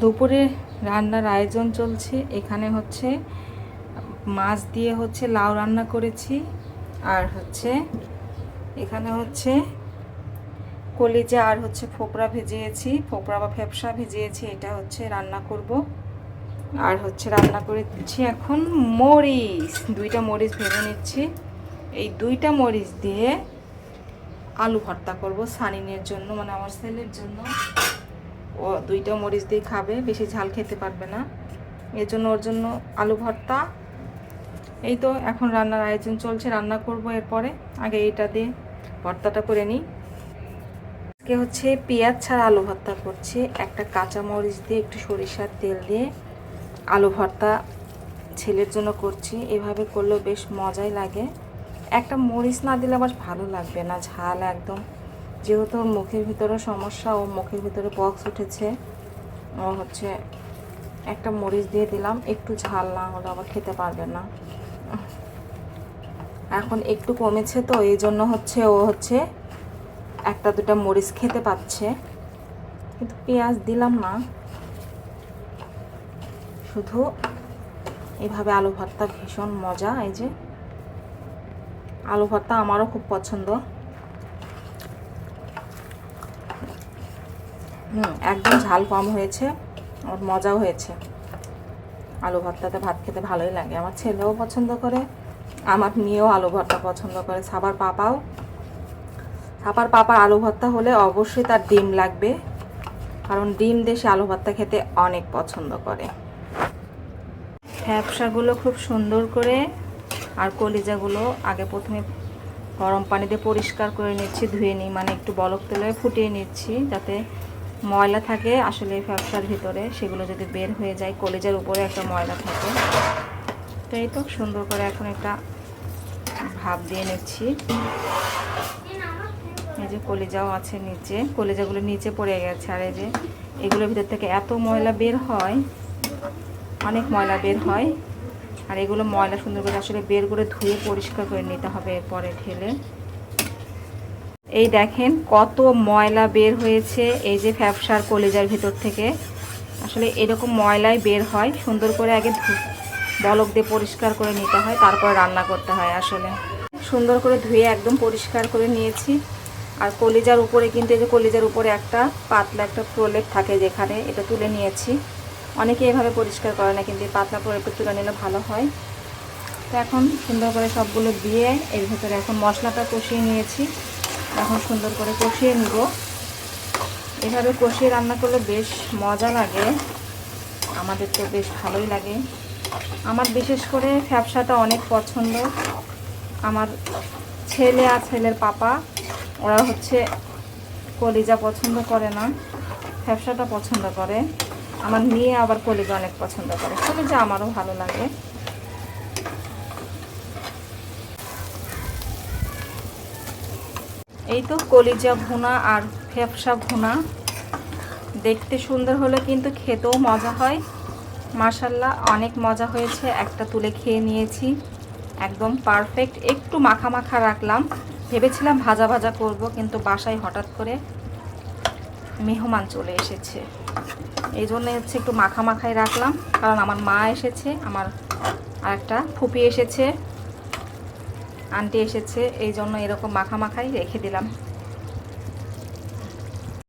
দুপুরে রান্নার আয়োজন চলছে। এখানে হচ্ছে মাছ দিয়ে হচ্ছে লাউ রান্না করেছি। আর হচ্ছে এখানে হচ্ছে কলিজা আর হচ্ছে ফোপড়া ভেজিয়েছি। ফোপড়া বা ফ্যাপসা ভেজিয়েছি, এটা হচ্ছে রান্না করব। আর হচ্ছে রান্না করে দিচ্ছি এখন মরিচ। দুইটা মরিচ ভেজে নিচ্ছি। এই দুইটা মরিচ দিয়ে আলু ভর্তা করব সানিনের জন্য মানে আমার ছেলের জন্য। ও দুইটা মরিচ দিয়ে খাবে, বেশি ঝাল খেতে পারবে না। এর জন্য ওর জন্য আলু ভর্তা। এই তো এখন রান্নার আয়োজন চলছে, রান্না করব এরপরে। আগে এটা দিয়ে ভর্তাটা করে নিই। আজকে হচ্ছে পেঁয়াজ ছাড়া আলু ভর্তা করছি। একটা কাঁচা মরিচ দিয়ে, একটু সরিষার তেল দিয়ে আলু ভর্তা ছেলের জন্য করছি। এভাবে করলেও বেশ মজাই লাগে। একটা মরিচ না দিলে আবার ভালো লাগবে না, ঝাল একদম। যেহেতু ওর মুখের ভিতরে সমস্যা ও মুখের ভিতরে বক্স উঠেছে ও হচ্ছে একটা মরিচ দিয়ে দিলাম, একটু ঝাল না হলে আবার খেতে পারবে না। এখন একটু কমেছে তো, এই জন্য হচ্ছে ও হচ্ছে একটা দুটা মরিচ খেতে পাচ্ছে। কিন্তু পেঁয়াজ দিলাম না। শুধু এভাবে আলু ভর্তা ভীষণ মজা, এই যে আলু ভর্তা আমারও খুব পছন্দ। হুম একদম ঝাল কম হয়েছে আর মজাও হয়েছে। আলু ভর্তাতে ভাত খেতে ভালোই লাগে। আমার ছেলেও পছন্দ করে, আমার মেয়েও আলু ভর্তা পছন্দ করে। সাবার পাপাও। সাবার পাপার আলু ভর্তা হলে অবশ্যই তার ডিম লাগবে, কারণ ডিম দেশে আলু ভর্তা খেতে অনেক পছন্দ করে। ফ্যাপসাগুলো খুব সুন্দর করে আর কলিজাগুলো আগে প্রথমে গরম পানিতে পরিষ্কার করে নিচ্ছি, ধুয়ে নিই মানে একটু বলক তেলে ফুটিয়ে নিচ্ছি, যাতে ময়লা থাকে আসলে ফ্যাপসার ভিতরে, সেগুলো যদি বের হয়ে যায়, কলিজার উপরে একটা ময়লা থাকে। তো এই তো সুন্দর করে এখন একটা ভাব দিয়ে নিচ্ছি। এই যে কলিজাও আছে নিচে, কলিজাগুলো নিচে পড়ে গেছে। আর এই যে এগুলোর ভিতর থেকে এত ময়লা বের হয়, অনেক ময়লা বের হয়। আর এগুলো ময়লা সুন্দর করে আসলে বের করে ধুয়ে পরিষ্কার করে নিতে হবে, এরপরে ঢেলে। এই দেখেন কত ময়লা বের হয়েছে, এই যে ফ্যাপসার কলেজার ভিতর থেকে। আসলে এরকম ময়লাই বের হয়, সুন্দর করে আগে বলক দিয়ে পরিষ্কার করে নিতে হয়, তারপর রান্না করতে হয় আসলে। সুন্দর করে ধুয়ে একদম পরিষ্কার করে নিয়েছি। আর কলিজার উপরে কিন্তু এই যে কলিজার উপরে একটা পাতলা একটা প্রলেপ থাকে যেখানে, এটা তুলে নিয়েছি। অনেকে এভাবে পরিষ্কার করে না, কিন্তু পাতলা প্রলেপটা তুলে নিলে ভালো হয়। তো এখন সুন্দর করে সবগুলো দিয়ে এর ভেতরে এখন মশলাটা কষিয়ে নিয়েছি। এখন সুন্দর করে কষিয়ে নিব। এভাবে কষিয়ে রান্না করলে বেশ মজা লাগে। আমাদের তো বেশ ভালোই লাগে। আমার বিশেষ করে ফ্যাপসাটা অনেক পছন্দ। আমার ছেলে আর ছেলের পাপা, ওরা হচ্ছে কলিজা পছন্দ করে না, ফ্যাপসাটা পছন্দ করে। আমার মেয়ে আবার কলিজা অনেক পছন্দ করে। কলিজা আমারও ভালো লাগে। এই তো কলিজা ভুনা আর ফ্যাপসা ভুনা। দেখতে সুন্দর হলে কিন্তু খেতেও মজা হয়। মাশাল্লাহ, অনেক মজা হয়েছে। একটা তুলে খেয়ে নিয়েছি। একদম পারফেক্ট। একটু মাখা মাখা রাখলাম। ভেবেছিলাম ভাজা ভাজা করব, কিন্তু বাসায় হঠাৎ করে মেহমান চলে এসেছে। এই জন্যে হচ্ছে একটু মাখা মাখাই রাখলাম। কারণ আমার মা এসেছে, আমার আর একটা ফুপি এসেছে। আন্টি এসেছে এই জন্য এরকম মাখা মাখাই রেখে দিলাম।